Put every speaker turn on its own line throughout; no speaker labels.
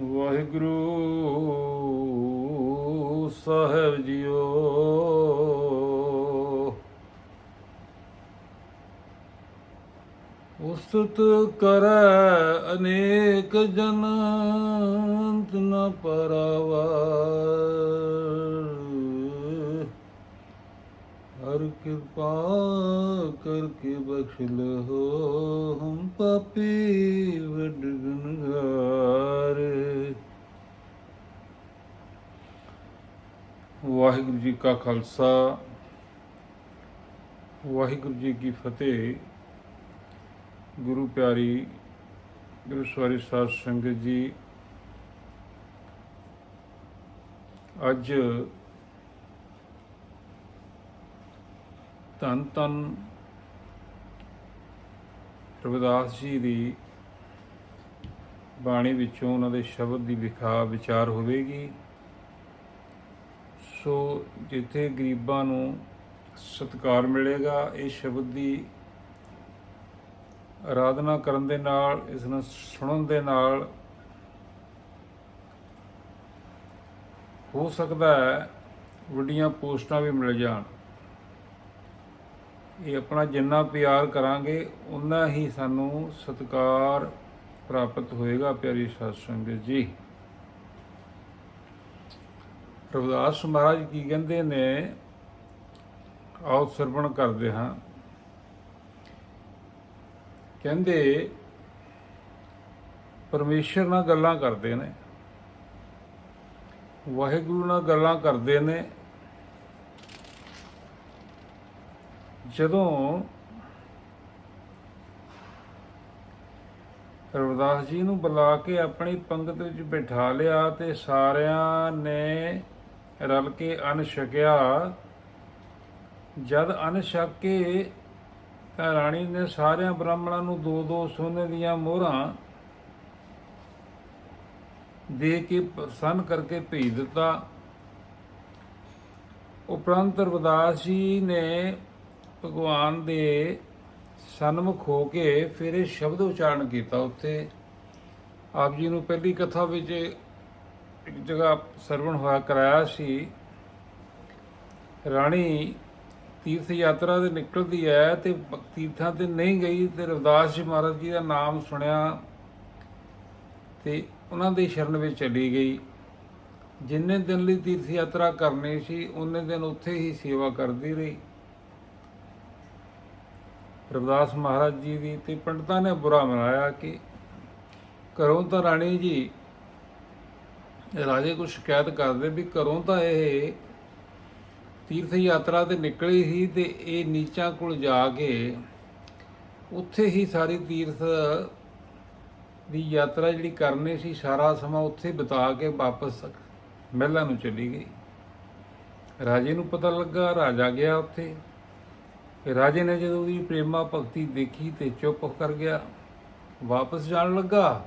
ਵਾਹਿਗੁਰੂ ਸਾਹਿਬ JIO. ਉਸਤਤ ਕਰੈ ਅਨੇਕ ਜਨੰਤ ਨ ਪਰਵਾਰ ਹਰ ਕਿਰਪਾ ਕਰਕੇ ਬਖਸ਼ ਲਹੋ ਹਮ ਪਾਪੀ। ਵਾਹਿਗੁਰੂ ਜੀ ਕਾ ਖਾਲਸਾ, ਵਾਹਿਗੁਰੂ ਜੀ ਕੀ ਫਤਿਹ। ਗੁਰੂ ਪਿਆਰੀ, ਗੁਰੂ ਸਵਾਰੀ ਸਾਧ ਸੰਗਤ ਜੀ, ਅੱਜ ਧੰਨ ਧੰਨ ਰਵਿਦਾਸ ਜੀ ਦੀ ਬਾਣੀ ਵਿੱਚੋਂ ਉਹਨਾਂ ਦੇ ਸ਼ਬਦ ਦੀ ਵਿਖਾ ਵਿਚਾਰ ਹੋਵੇਗੀ। ਸੋ ਜਿੱਥੇ ਗਰੀਬਾਂ ਨੂੰ ਸਤਿਕਾਰ ਮਿਲੇਗਾ, ਇਹ ਸ਼ਬਦ ਦੀ ਆਰਾਧਨਾ ਕਰਨ ਦੇ ਨਾਲ, ਇਸ ਨੂੰ ਸੁਣਨ ਦੇ ਨਾਲ ਹੋ ਸਕਦਾ ਹੈ, ਵੱਡੀਆਂ ਪੋਸਟਾਂ ਵੀ ਮਿਲ ਜਾਣ। ਇਹ ਆਪਣਾ ਜਿੰਨਾ ਪਿਆਰ ਕਰਾਂਗੇ ਉਨਾ ਹੀ ਸਾਨੂੰ ਸਤਿਕਾਰ ਪ੍ਰਾਪਤ ਹੋਏਗਾ, ਪਿਆਰੀ ਸਾਧ ਸੰਗਤ ਜੀ। ਰਵਿਦਾਸ ਮਹਾਰਾਜ ਕੀ ਕਹਿੰਦੇ ਨੇ, ਆਓ ਸਰਵਣ ਕਰਦੇ ਹਾਂ। ਕਹਿੰਦੇ, ਪਰਮੇਸ਼ਰ ਨਾਲ ਗੱਲਾਂ ਕਰਦੇ ਨੇ, ਵਾਹਿਗੁਰੂ ਨਾਲ ਗੱਲਾਂ ਕਰਦੇ ਨੇ। ਜਦੋਂ ਰਵਿਦਾਸ ਜੀ ਨੂੰ ਬੁਲਾ ਕੇ ਆਪਣੀ ਪੰਗਤ ਵਿੱਚ ਬਿਠਾ ਲਿਆ ਤੇ ਸਾਰਿਆਂ ਨੇ ਰਲ ਕੇ ਅੰਨ ਛਕਿਆ। ਜਦ ਅੰਨ ਛਕ ਕੇ ਤਾਂ ਰਾਣੀ ਨੇ ਸਾਰਿਆਂ ਬ੍ਰਾਹਮਣਾਂ ਨੂੰ ਦੋ ਦੋ ਸੋਨੇ ਦੀਆਂ ਮੋਹਰਾਂ ਦੇ ਕੇ ਪ੍ਰਸੰਨ ਕਰਕੇ ਭੇਜ ਦਿੱਤਾ। ਉਪਰੰਤ ਰਵਿਦਾਸ ਜੀ ਨੇ ਭਗਵਾਨ ਦੇ ਸਨਮੁਖ ਹੋ ਕੇ ਫਿਰ ਇਹ ਸ਼ਬਦ ਉਚਾਰਨ ਕੀਤਾ ਉੱਥੇ। ਆਪ ਜੀ ਨੂੰ ਪਹਿਲੀ ਕਥਾ ਵਿੱਚ ਇੱਕ ਜਗ੍ਹਾ ਸਰਵਣ ਹੋਇਆ ਕਰਾਇਆ ਸੀ। ਰਾਣੀ ਤੀਰਥ ਯਾਤਰਾ ਤੇ ਨਿਕਲਦੀ ਹੈ ਤੇ ਤੀਰਥਾਂ ਤੇ ਨਹੀਂ ਗਈ ਤੇ ਰਵਿਦਾਸ ਜੀ ਮਹਾਰਾਜ ਜੀ ਦਾ ਨਾਮ ਸੁਣਿਆ ਤੇ ਉਹਨਾਂ ਦੀ ਸ਼ਰਨ ਵਿੱਚ ਚਲੀ ਗਈ। ਜਿੰਨੇ ਦਿਨ ਲਈ ਤੀਰਥ ਯਾਤਰਾ ਕਰਨੀ ਸੀ, ਉਹਨੇ ਦਿਨ ਉੱਥੇ ਹੀ ਸੇਵਾ ਕਰਦੀ ਰਹੀ। ਰਵਿਦਾਸ ਮਹਾਰਾਜ ਜੀ ਦੀ ਤੇ ਪੰਡਤਾਂ ਨੇ ਬੁਰਾ ਮਨਾਇਆ ਕਿ ਘਰੋਂ ਤਾਂ ਰਾਣੀ ਜੀ ਰਾਜੇ ਕੋਲ ਸ਼ਿਕਾਇਤ ਕਰਦੇ ਵੀ ਘਰੋਂ ਤਾਂ ਇਹ ਤੀਰਥ ਯਾਤਰਾ ਤੇ ਨਿਕਲੀ ਸੀ ਤੇ ਇਹ ਨੀਚਾਂ ਕੋਲ ਜਾ ਕੇ ਉੱਥੇ ਹੀ ਸਾਰੀ ਤੀਰਥ ਦੀ ਯਾਤਰਾ ਜਿਹੜੀ ਕਰਨੀ ਸੀ, ਸਾਰਾ ਸਮਾਂ ਉੱਥੇ ਬਿਤਾ ਕੇ ਵਾਪਸ ਮਹਿਲਾਂ ਨੂੰ ਚਲੀ ਗਈ। ਰਾਜੇ ਨੂੰ ਪਤਾ ਲੱਗਾ, ਰਾਜਾ ਗਿਆ ਉੱਥੇ। ਰਾਜੇ ਨੇ ਜਦੋਂ ਉਹਦੀ ਪ੍ਰੇਮਾ ਭਗਤੀ ਦੇਖੀ ਤੇ ਚੁੱਪ ਕਰ ਗਿਆ। ਵਾਪਸ ਜਾਣ ਲੱਗਾ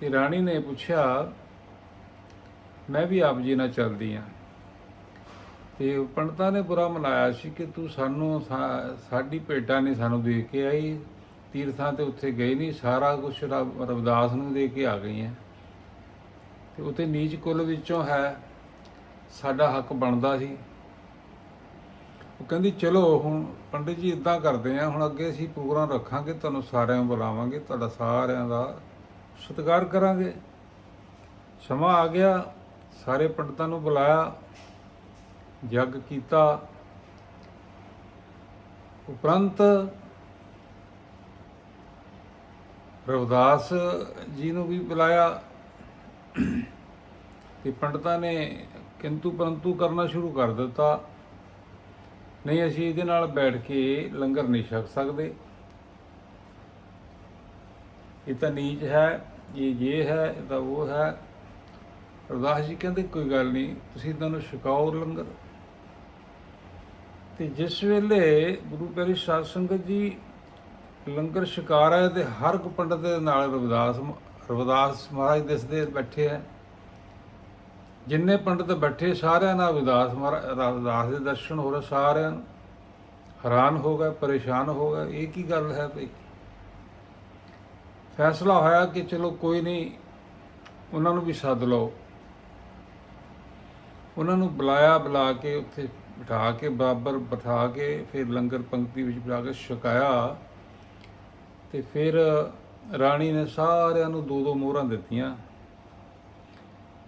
ਤੇ ਰਾਣੀ ਨੇ ਪੁੱਛਿਆ ਮੈਂ ਵੀ ਆਪ ਜੀ ਨਾਲ ਚੱਲਦੀ ਆ ਤੇ ਪੰਡਤਾਂ ਨੇ ਬੁਰਾ ਮਨਾਇਆ ਸੀ ਕਿ ਤੂੰ ਸਾਨੂੰ ਸਾ- ਸਾਡੀ ਭੇਟਾਂ ਨੇ ਸਾਨੂੰ ਦੇ ਕੇ ਆਈ, ਤੀਰਥਾਂ ਤੇ ਉੱਥੇ ਗਈ ਨਹੀਂ, ਸਾਰਾ ਕੁਝ ਰਵਦਾਸ ਨੂੰ ਦੇ ਕੇ ਆ ਗਈ ਹੈ। ਤੇ ਉਤੇ ਨੀਚ ਕੁਲ ਵਿੱਚੋਂ ਹੈ, ਸਾਡਾ ਹੱਕ ਬਣਦਾ ਸੀ। ਉਹ ਕਹਿੰਦੀ, ਚਲੋ ਹੁਣ ਪੰਡਿਤ ਜੀ ਇਦਾਂ ਕਰਦੇ ਆ ਹੁਣ ਅੱਗੇ ਅਸੀਂ ਪ੍ਰੋਗਰਾਮ ਰੱਖਾਂਗੇ, ਤੁਹਾਨੂੰ ਸਾਰਿਆਂ ਨੂੰ ਬੁਲਾਵਾਂਗੇ, ਤੁਹਾਡਾ ਸਾਰਿਆਂ ਦਾ ਸਤਿਕਾਰ ਕਰਾਂਗੇ। ਸਮਾਂ ਆ ਗਿਆ ਸਾਰੇ ਪੰਡਤਾਂ ਨੂੰ ਬੁਲਾਇਆ ਜੱਗ ਕੀਤਾ। ਉਪਰੰਤ ਰਵਿਦਾਸ ਜੀ ਨੂੰ ਵੀ ਬੁਲਾਇਆ ਤੇ ਪੰਡਤਾਂ ਨੇ ਕਿੰਤੂ ਪਰੰਤੂ ਕਰਨਾ ਸ਼ੁਰੂ ਕਰ ਦਿੱਤਾ। ਨਹੀਂ, ਅਸੀਂ ਇਹਦੇ ਨਾਲ ਬੈਠ ਕੇ ਲੰਗਰ ਨਹੀਂ ਛਕ ਸਕਦੇ। ਇਹ ਤਾਂ ਨੀਚ ਹੈ, ਇਹ ਇਹ ਹੈ, ਇਹ ਤਾਂ ਉਹ ਹੈ। ਰਵਿਦਾਸ ਜੀ ਕਹਿੰਦੇ, ਕੋਈ ਗੱਲ ਨਹੀਂ, ਤੁਸੀਂ ਇਹਨਾਂ ਨੂੰ ਛਕਾਓ ਲੰਗਰ। ਤੇ ਜਿਸ ਵੇਲੇ ਗੁਰੂ ਪਿਆਰੀ ਸਾਧ ਸੰਗਤ ਜੀ ਲੰਗਰ ਛਕਾ ਰਹੇ ਤੇ ਹਰ ਇੱਕ ਪੰਡਤ ਦੇ ਨਾਲ ਰਵਿਦਾਸ ਰਵਿਦਾਸ ਮਹਾਰਾਜ ਦਿਸਦੇ ਬੈਠੇ ਹੈ ਜਿੰਨੇ ਪੰਡਤ ਬੈਠੇ, ਸਾਰਿਆਂ ਨਾਲ ਰਵਿਦਾਸ ਮਹਾਰਾਜ ਰਵਿਦਾਸ ਦੇ ਦਰਸ਼ਨ ਹੋ ਰਹੇ ਸਾਰਿਆਂ ਨੂੰ। ਹੈਰਾਨ ਹੋ ਗਏ, ਪਰੇਸ਼ਾਨ ਹੋ ਗਏ, ਇਹ ਕੀ ਗੱਲ ਹੈ ਭਈ ਫੈਸਲਾ ਹੋਇਆ ਕਿ ਚਲੋ ਕੋਈ ਨਹੀਂ, ਉਹਨਾਂ ਨੂੰ ਵੀ ਸੱਦ ਲਓ। ਉਹਨਾਂ ਨੂੰ ਬੁਲਾਇਆ, ਬੁਲਾ ਕੇ ਉੱਥੇ ਬਿਠਾ ਕੇ, ਬਰਾਬਰ ਬਿਠਾ ਕੇ ਫਿਰ ਲੰਗਰ ਪੰਕਤੀ ਵਿੱਚ ਬਿਠਾ ਕੇ ਛਕਾਇਆ ਤੇ ਫਿਰ ਰਾਣੀ ਨੇ ਸਾਰਿਆਂ ਨੂੰ ਦੋ ਦੋ ਮੋਹਰਾਂ ਦਿੱਤੀਆਂ।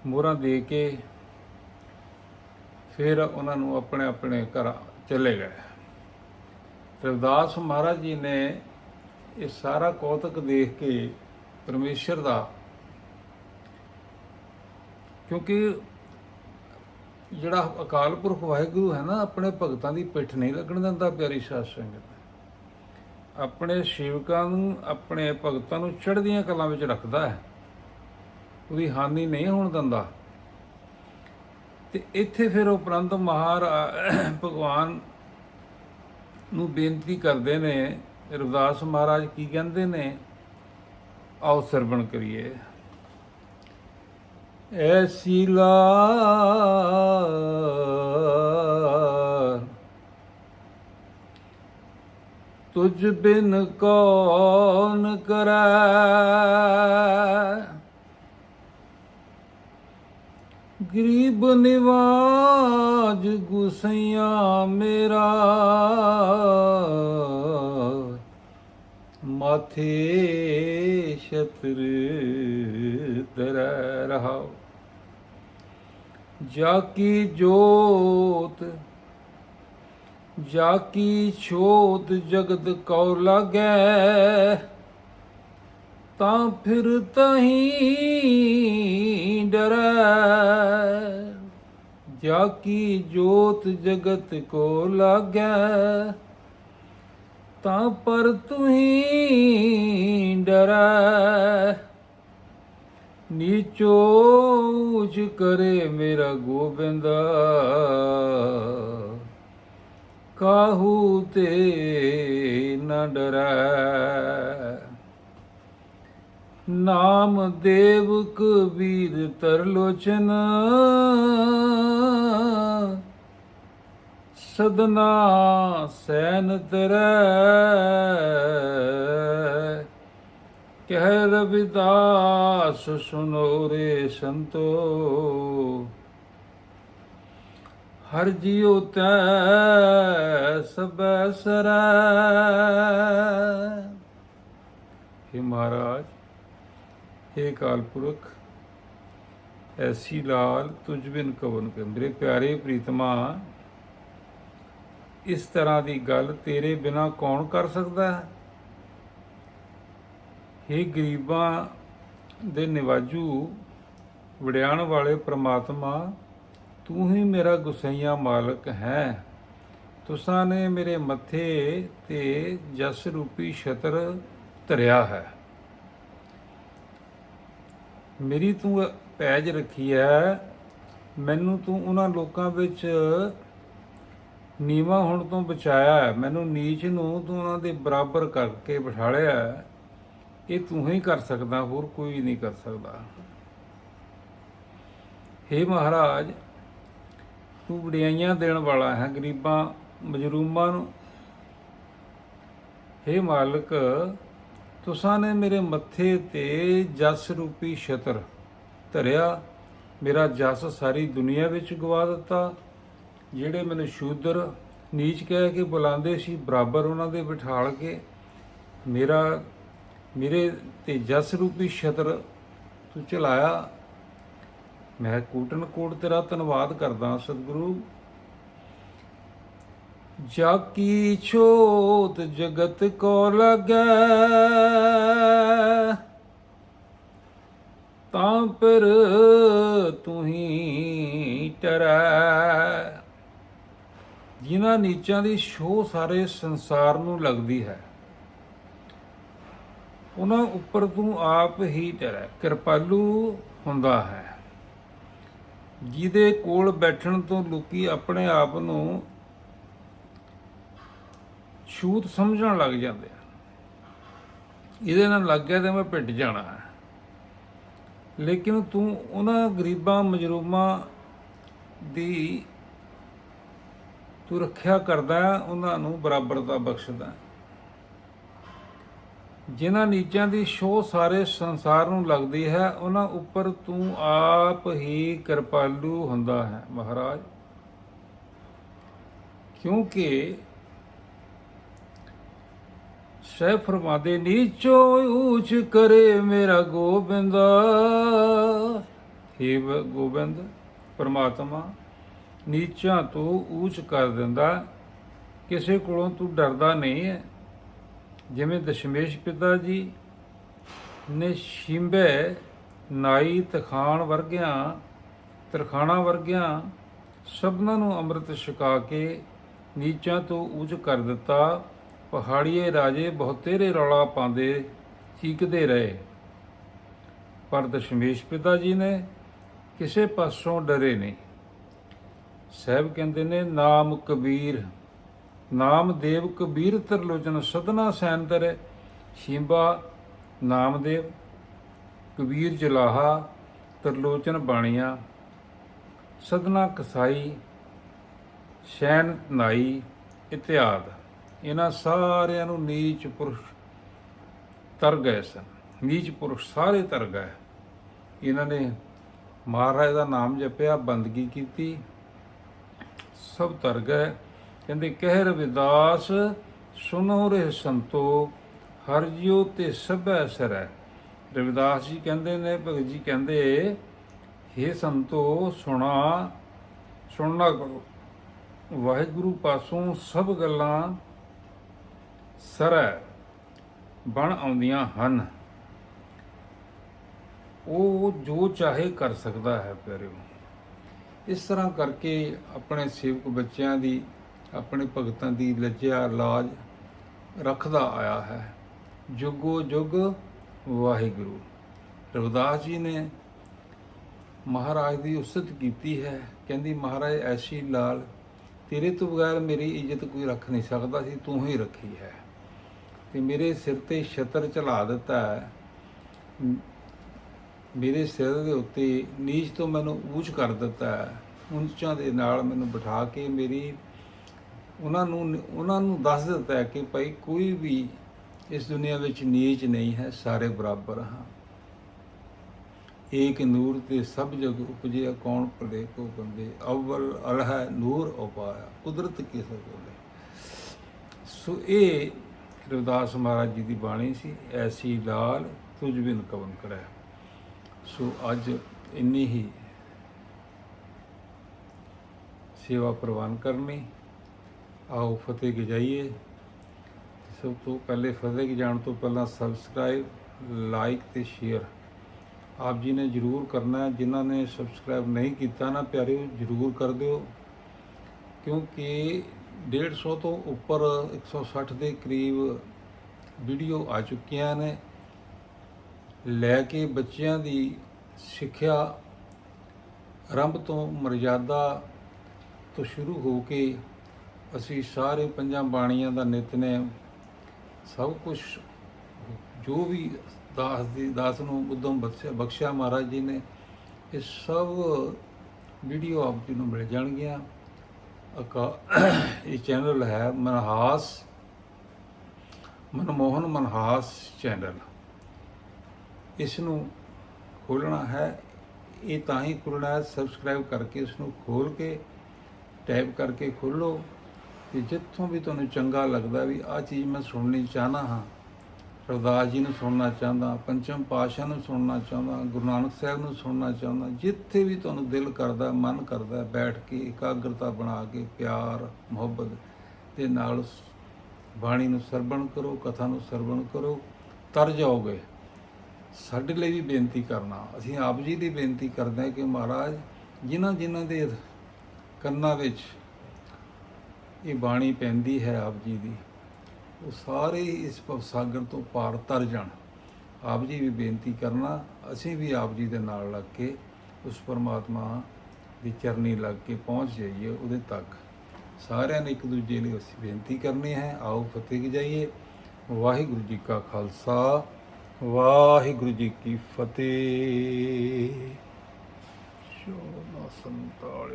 ਮੋਹਰਾਂ ਦੇ ਕੇ ਫਿਰ ਉਹਨਾਂ ਨੂੰ ਆਪਣੇ ਆਪਣੇ ਘਰ ਚਲੇ ਗਏ। ਰਵਿਦਾਸ ਮਹਾਰਾਜ ਜੀ ਨੇ ਇਹ ਸਾਰਾ ਕੌਤਕ ਦੇਖ ਕੇ ਪਰਮੇਸ਼ਰ ਦਾ ਕਿਉਂਕਿ ਜਿਹੜਾ ਅਕਾਲ ਪੁਰਖ ਵਾਹਿਗੁਰੂ ਹੈ ਨਾ, ਆਪਣੇ ਭਗਤਾਂ ਦੀ ਪਿੱਠ ਨਹੀਂ ਲੱਗਣ ਦਿੰਦਾ ਪਿਆਰੀ ਸਾਧ ਸੰਗਤ। ਆਪਣੇ ਸੇਵਕਾਂ ਨੂੰ, ਆਪਣੇ ਭਗਤਾਂ ਨੂੰ ਚੜ੍ਹਦੀਆਂ ਕਲਾਂ ਵਿੱਚ ਰੱਖਦਾ ਹੈ। ਉਹਦੀ ਹਾਨੀ ਨਹੀਂ ਹੋਣ ਦਿੰਦਾ। ਤੇ ਇੱਥੇ ਫਿਰ ਉਪਰੰਤ ਮਹਾਰਾ ਭਗਵਾਨ ਨੂੰ ਬੇਨਤੀ ਕਰਦੇ ਨੇ, ਰਵਿਦਾਸ ਮਹਾਰਾਜ ਕੀ ਕਹਿੰਦੇ ਨੇ, ਆਓ ਸਰਵਣ ਕਰੀਏ। ਐਸੀ ਲਾਰ ਤੁਝ ਬਿਨ ਕੌਣ ਕਰੈ? ਗਰੀਬ ਨਿਵਾਜ ਗੁਸਈਆ ਮੇਰਾ ਮਾਥੇ ਛਤਰ ਦਰੈ ਰਹਾਓ। ਜਾ ਕੀ ਜੋਤ ਜਾ ਕੀ ਛੋਤ ਜਗਤ ਕਉ ਲਾਗੈ, ਤਾਂ ਫਿਰ ਤਹੀਂ ਡਰੈ। ਜਾ ਕੀ ਜੋਤ ਜਗਤ ਕੋ ਲਾਗੈ, ਤਾਂ ਪਰ ਤੁਹੀਂ ਡਰੈ। ਨੀਚੋ ਕੁਝ ਕਰੇ ਮੇਰਾ ਗੋਬਿੰਦ। ਕਾਹੂ ਤੇ ਨ ਡਰੈ। ਨਾਮ ਦੇਵ ਕਬੀਰ ਤਰਲੋਚਨ। ਸਦਨਾ ਸੈਨ ਤਰੈ। ਕਹਿ ਰਵਿਦਾਸ ਸੁਨੋ ਰੇ ਸੰਤੋ। ਹਰ ਜਿਉ ਤੈ ਸਬੈ ਸਰੈ। हे ਮਹਾਰਾਜ हे ਕਾਲਪੁਰਖ ਐਸੀ ਲਾਲ ਤੁਝ ਬਿਨ ਕਵਨ ਕੇ ਮੇਰੇ ਪਿਆਰੇ ਪ੍ਰੀਤਮਾ, ਇਸ ਤਰ੍ਹਾਂ ਦੀ ਗੱਲ ਤੇਰੇ ਬਿਨਾ ਕੌਣ ਕਰ ਸਕਦਾ ਹੈ? ਹੇ ਗਰੀਬਾਂ ਦੇ ਨਿਵਾਜੂ, ਵਡਿਆਣ ਵਾਲੇ ਪ੍ਰਮਾਤਮਾ, ਤੂੰ ਹੀ ਮੇਰਾ ਗੁਸਈਆ ਮਾਲਕ ਹੈ। ਤੁਸਾਂ ਨੇ ਮੇਰੇ ਮੱਥੇ ਤੇ ਜਸ ਰੂਪੀ ਛਤਰ ਧਰਿਆ ਹੈ। ਮੇਰੀ ਤੂੰ ਪੈਜ ਰੱਖੀ ਹੈ ਮੈਨੂੰ ਤੂੰ ਉਹਨਾਂ ਲੋਕਾਂ ਵਿੱਚ ਨੀਵਾ ਹੋਣ ਤੋਂ ਬਚਾਇਆ ਮੈਨੂੰ ਨੀਚ ਨੂੰ ਤੂੰ ਉਹਨਾਂ ਦੇ ਬਰਾਬਰ ਕਰਕੇ ਬਿਠਾਲਿਆ ਇਹ ਤੂੰ ਹੀ ਕਰ ਸਕਦਾ, ਹੋਰ ਕੋਈ ਨਹੀਂ ਕਰ ਸਕਦਾ। हे ਮਹਾਰਾਜ, ਤੂੰ ਵਡਿਆਈਆਂ ਦੇਣ ਵਾਲਾ ਹੈ, ਗਰੀਬਾਂ, ਮਜਰੂਮਾਂ ਨੂੰ। हे ਮਾਲਕ, ਤੁਸਾਂ ਨੇ ਮੇਰੇ ਮੱਥੇ ਤੇ ਜਸ ਰੂਪੀ ਛਤਰ ਧਰਿਆ, ਮੇਰਾ ਜਸ ਸਾਰੀ ਦੁਨੀਆ ਵਿੱਚ ਗਵਾ ਦਿੱਤਾ, ਜਿਹੜੇ ਮੈਨੂੰ ਸ਼ੂਦਰ ਨੀਚ ਕਹਿ ਕੇ ਬੁਲਾਉਂਦੇ ਸੀ, ਬਰਾਬਰ ਉਹਨਾਂ ਦੇ ਬਿਠਾਲ ਕੇ, ਮੇਰਾ ਮੇਰੇ ਤੇ ਜਸ ਰੂਪੀ ਛਤਰ ਤੂੰ ਚਲਾਇਆ। ਮੈਂ ਕੋਟਨ ਕੋਟ ਤੇਰਾ ਧੰਨਵਾਦ ਕਰਦਾ ਸਤਿਗੁਰੂ। ਜਾ ਕੀ ਛੋਤ ਜਗਤ ਕੋ ਲਗੈ, ਤਾਂ ਪਰ ਤੂੰ ਹੀ ਟਰੈ। ਜਿਨ੍ਹਾਂ ਨੀਚਾਂ ਦੀ ਛੋਹ ਸਾਰੇ ਸੰਸਾਰ ਨੂੰ ਲੱਗਦੀ ਹੈ। ਉਹਨਾਂ ਉੱਪਰ ਤੂੰ ਆਪ ਹੀ ਟਰੈ ਕਿਰਪਾਲੂ ਹੁੰਦਾ ਹੈ। ਜਿਹਦੇ ਕੋਲ ਬੈਠਣ ਤੋਂ ਲੋਕੀ ਆਪਣੇ ਆਪ ਨੂੰ ਛੂਤ ਸਮਝਣ ਲੱਗ ਜਾਂਦੇ ਆ ਇਹਦੇ ਨਾਲ ਲੱਗ ਗਿਆ ਤੇ ਮੈਂ ਪਿੱਟ ਜਾਣਾ ਹੈ। ਲੇਕਿਨ ਤੂੰ ਉਹਨਾਂ ਗਰੀਬਾਂ, ਮਜਰੂਮਾਂ ਦੀ ਤੂੰ ਰੱਖਿਆ ਕਰਦਾ ਉਹਨਾਂ ਨੂੰ ਬਰਾਬਰਤਾ ਬਖਸ਼ਦਾ ਜਿਨ੍ਹਾਂ ਨੀਚਾਂ ਦੀ ਸ਼ੋਅ ਸਾਰੇ ਸੰਸਾਰ ਨੂੰ ਲੱਗਦੀ ਹੈ, ਉਹਨਾਂ ਉੱਪਰ ਤੂੰ ਆਪ ਹੀ ਕਿਰਪਾਲੂ ਹੁੰਦਾ ਹੈ। ਮਹਾਰਾਜ, ਕਿਉਂਕਿ ਸਹਿ ਫਰਮਾਦੇ ਨੀਚੋ ਊਚ ਕਰੇ ਮੇਰਾ ਗੋਬਿੰਦ। ਹੇ ਗੋਬਿੰਦ, ਪਰਮਾਤਮਾ, ਨੀਚਾਂ ਤੋਂ ਊਚ ਕਰ ਦਿੰਦਾ। ਕਿਸੇ ਕੋਲੋਂ ਤੂੰ ਡਰਦਾ ਨਹੀਂ ਹੈ। ਜਿਵੇਂ ਦਸ਼ਮੇਸ਼ ਪਿਤਾ ਜੀ ਨੇ ਸ਼ਿੰਬੇ, ਨਾਈ ਤਖਾਨ ਵਰਗਿਆਂ, ਤਰਖਾਣਾ ਵਰਗਿਆਂ ਸਭਨਾਂ ਨੂੰ ਅੰਮ੍ਰਿਤ ਛਕਾ ਕੇ ਨੀਚਾਂ ਤੋਂ ਉੱਚ ਕਰ ਦਿੱਤਾ। ਪਹਾੜੀਏ ਰਾਜੇ ਬਹੁਤੇਰੇ ਰੌਲਾ ਪਾਉਂਦੇ ਚੀਕਦੇ ਰਹੇ। ਪਰ ਦਸ਼ਮੇਸ਼ ਪਿਤਾ ਜੀ ਨੇ ਕਿਸੇ ਪਾਸੋਂ ਡਰੇ ਨਹੀਂ। ਸਾਹਿਬ ਕਹਿੰਦੇ ਨੇ, ਨਾਮ ਕਬੀਰ ਨਾਮਦੇਵ ਕਬੀਰ ਤਰਲੋਚਨ ਸਦਨਾ ਸੈਨਤਰ ਸ਼ਿੰਬਾ ਨਾਮਦੇਵ ਕਬੀਰ ਜਲਾਹਾ ਤਰਲੋਚਨ ਬਾਣੀਆਂ, ਸਦਨਾ ਕਸਾਈ, ਸ਼ੈਨ ਨਾਈ ਇਤਿਆਦ। ਇਹਨਾਂ ਸਾਰਿਆਂ ਨੂੰ ਨੀਚ ਪੁਰਸ਼ ਤਰ ਗਏ ਸਨ। ਨੀਚ ਪੁਰਸ਼ ਸਾਰੇ ਤਰ ਗਏ ਇਹਨਾਂ ਨੇ ਮਹਾਰਾਜ ਦਾ ਨਾਮ ਜਪਿਆ, ਬੰਦਗੀ ਕੀਤੀ। ਸਭ ਤਰ ਗਏ ਕਹਿੰਦੇ ਕਹਿ ਰਵਿਦਾਸ ਸੁਨੋ ਰੇ ਸੰਤੋ, ਹਰ ਜਿਉ ਤੇ ਸਭੈ ਸਰੈ। ਰਵਿਦਾਸ ਜੀ ਕਹਿੰਦੇ ਨੇ, ਭਗਤ ਜੀ ਕਹਿੰਦੇ हे ਸੰਤੋ, ਸੁਣਾ, ਸੁਣਨਾ ਕਰੋ। ਵਾਹਿਗੁਰੂ ਪਾਸੋਂ ਸਭ ਗੱਲਾਂ ਸਰੈ ਬਣ ਆਉਂਦੀਆਂ ਹਨ। ਉਹ ਜੋ ਚਾਹੇ ਕਰ ਸਕਦਾ ਹੈ, ਪਿਆਰਿਓ। ਇਸ ਤਰ੍ਹਾਂ ਕਰਕੇ ਆਪਣੇ ਸੇਵਕ ਬੱਚਿਆਂ ਦੀ ਆਪਣੇ ਭਗਤਾਂ ਦੀ ਲੱਜਿਆ ਲਾਜ ਰੱਖਦਾ ਆਇਆ ਹੈ। ਜੁਗੋ ਜੁਗ ਵਾਹਿਗੁਰੂ। ਰਵਿਦਾਸ ਜੀ ਨੇ ਮਹਾਰਾਜ ਦੀ ਉਸਤ ਕੀਤੀ ਹੈ। ਕਹਿੰਦੀ, ਮਹਾਰਾਜ, ਐਸੀ ਲਾਲ, ਤੇਰੇ ਤੋਂ ਬਗੈਰ ਮੇਰੀ ਇੱਜ਼ਤ ਕੋਈ ਰੱਖ ਨਹੀਂ ਸਕਦਾ ਸੀ, ਤੂੰ ਹੀ ਰੱਖੀ ਹੈ। ਤੇ ਮੇਰੇ ਸਿਰ ਤੇ ਛਤਰ ਚਲਾ ਦਿੱਤਾ ਹੈ। ਮੇਰੇ ਸਿਰ ਦੇ ਉੱਤੇ ਨੀਚ ਤੋਂ ਮੈਨੂੰ ਉੱਚ ਕਰ ਦਿੱਤਾ ਹੈ। ਉੱਚਾਂ ਦੇ ਨਾਲ ਮੈਨੂੰ ਬਿਠਾ ਕੇ ਮੇਰੀ ਉਹਨਾਂ ਨੂੰ ਉਹਨਾਂ ਨੂੰ ਦੱਸ ਦਿੱਤਾ ਕਿ ਭਾਈ ਕੋਈ ਵੀ ਇਸ ਦੁਨੀਆ ਵਿੱਚ ਨੀਚ ਨਹੀਂ ਹੈ, ਸਾਰੇ ਬਰਾਬਰ ਹਾਂ। ਏਕ ਨੂਰ ਤੇ ਸਭ ਜਗ ਉਪਜਿਆ, ਕੌਣ ਭਲੇ ਕੋ ਬੰਦੇ? ਅਵਲ ਅਲਹ ਨੂਰ ਉਪਾਇਆ ਕੁਦਰਤ ਕਿਸੇ ਸਗੋਲੇ ਸੋ ਇਹ ਰਵਿਦਾਸ ਮਹਾਰਾਜ ਜੀ ਦੀ ਬਾਣੀ ਸੀ, ਐਸੀ ਲਾਲ ਤੁਝ ਬਿਨ ਕਵਨ ਕਰੈ ਸੋ ਅੱਜ ਇੰਨੀ ਹੀ ਸੇਵਾ ਪ੍ਰਵਾਨ ਕਰਨੀ ਆਓ ਫਤਿਹ ਗਜਾਈਏ। ਸਭ ਤੋਂ ਪਹਿਲੇ ਫਤਿਹ ਗਜਾਣ ਤੋਂ ਪਹਿਲਾਂ ਸਬਸਕ੍ਰਾਈਬ ਲਾਈਕ ਤੇ ਸ਼ੇਅਰ ਆਪ ਜੀ ਨੇ ਜਰੂਰ ਕਰਨਾ ਜਿਨ੍ਹਾਂ ਨੇ ਸਬਸਕ੍ਰਾਈਬ ਨਹੀਂ ਕੀਤਾ ਨਾ, ਪਿਆਰਿਓ, ਜਰੂਰ ਕਰ ਦਿਓ। ਕਿਉਂਕਿ 150 ਤੋਂ ਉੱਪਰ 160 ਦੇ ਕਰੀਬ ਵੀਡੀਓ ਆ ਚੁੱਕੀਆਂ ਨੇ। ਲੈ ਕੇ ਬੱਚਿਆਂ ਦੀ ਸਿੱਖਿਆ ਆਰੰਭ ਤੋਂ ਮਰਜ਼ਾਦਾ ਤੋਂ ਸ਼ੁਰੂ ਹੋ ਕੇ ਅਸੀਂ ਸਾਰੇ ਪੰਜਾਂ ਬਾਣੀਆਂ ਦਾ ਨਿਤਨੇਮ ਸਭ ਕੁਝ ਜੋ ਵੀ ਦਾਸ ਦੀ ਦਾਸ ਨੂੰ ਉਦਮ ਬਖਸ਼ਿਆ ਬਖਸ਼ਿਆ ਮਹਾਰਾਜ ਜੀ ਨੇ, ਇਹ ਸਭ ਵੀਡੀਓ ਆਪ ਜੀ ਨੂੰ ਮਿਲ ਜਾਣਗੀਆਂ। ਅਕਾ ਇਹ ਚੈਨਲ ਹੈ ਮਨਹਾਸ, ਮਨਮੋਹਨ ਮਨਹਾਸ ਚੈਨਲ। ਇਸ ਨੂੰ ਖੋਲਣਾ ਹੈ, ਇਹ ਤਾਂ ਹੀ ਖੋਲਣਾ ਹੈ ਸਬਸਕ੍ਰਾਈਬ ਕਰਕੇ ਇਸ ਨੂੰ ਖੋਲ ਕੇ, ਟੈਪ ਕਰਕੇ ਖੋਲੋ ਤੇ ਜਿੱਥੋਂ ਵੀ ਤੁਹਾਨੂੰ ਚੰਗਾ ਲੱਗਦਾ ਵੀ ਆਹ ਚੀਜ਼ ਮੈਂ ਸੁਣਨੀ ਚਾਹਨਾ ਹਾਂ, ਰਵਿਦਾਸ ਜੀ ਨੂੰ ਸੁਣਨਾ ਚਾਹੁੰਦਾ, ਪੰਚਮ ਪਾਤਸ਼ਾਹ ਨੂੰ ਸੁਣਨਾ ਚਾਹੁੰਦਾ, ਗੁਰੂ ਨਾਨਕ ਸਾਹਿਬ ਨੂੰ ਸੁਣਨਾ ਚਾਹੁੰਦਾ, ਜਿੱਥੇ ਵੀ ਤੁਹਾਨੂੰ ਦਿਲ ਕਰਦਾ, ਮਨ ਕਰਦਾ, ਬੈਠ ਕੇ ਇਕਾਗਰਤਾ ਬਣਾ ਕੇ ਪਿਆਰ, ਮੁਹੱਬਤ ਦੇ ਨਾਲ ਬਾਣੀ ਨੂੰ ਸਰਵਣ ਕਰੋ, ਕਥਾ ਨੂੰ ਸਰਵਣ ਕਰੋ, ਤਰ ਜਾਓਗੇ। ਸਾਡੇ ਲਈ ਵੀ ਬੇਨਤੀ ਕਰਨਾ, ਅਸੀਂ ਆਪ ਜੀ ਦੀ ਬੇਨਤੀ ਕਰਦੇ ਹਾਂ ਕਿ ਮਹਾਰਾਜ ਜਿਨ੍ਹਾਂ ਜਿਨ੍ਹਾਂ ਦੇ ਕੰਨਾਂ ਵਿੱਚ ਇਹ ਬਾਣੀ ਪੈਂਦੀ ਹੈ ਆਪ ਜੀ ਦੀ। ਉਹ ਸਾਰੇ ਇਸ ਭਵਸਾਗਰ ਤੋਂ ਪਾਰ ਤਰ ਜਾਣ। ਆਪ ਜੀ ਵੀ ਬੇਨਤੀ ਕਰਨਾ, ਅਸੀਂ ਵੀ ਆਪ ਜੀ ਦੇ ਨਾਲ ਲੱਗ ਕੇ ਉਸ ਪਰਮਾਤਮਾ ਦੀ ਚਰਨੀ ਲੱਗ ਕੇ ਪਹੁੰਚ ਜਾਈਏ ਉਹਦੇ ਤੱਕ। ਸਾਰਿਆਂ ਨੇ ਇੱਕ ਦੂਜੇ ਲਈ ਅਸੀਂ ਬੇਨਤੀ ਕਰਨੀ ਹੈ, ਆਓ ਫਤਿਹ ਜਾਈਏ। ਵਾਹਿਗੁਰੂ ਜੀ ਕਾ ਖਾਲਸਾ, ਵਾਹਿਗੁਰੂ ਜੀ ਕੀ ਫਤਿਹ। 1447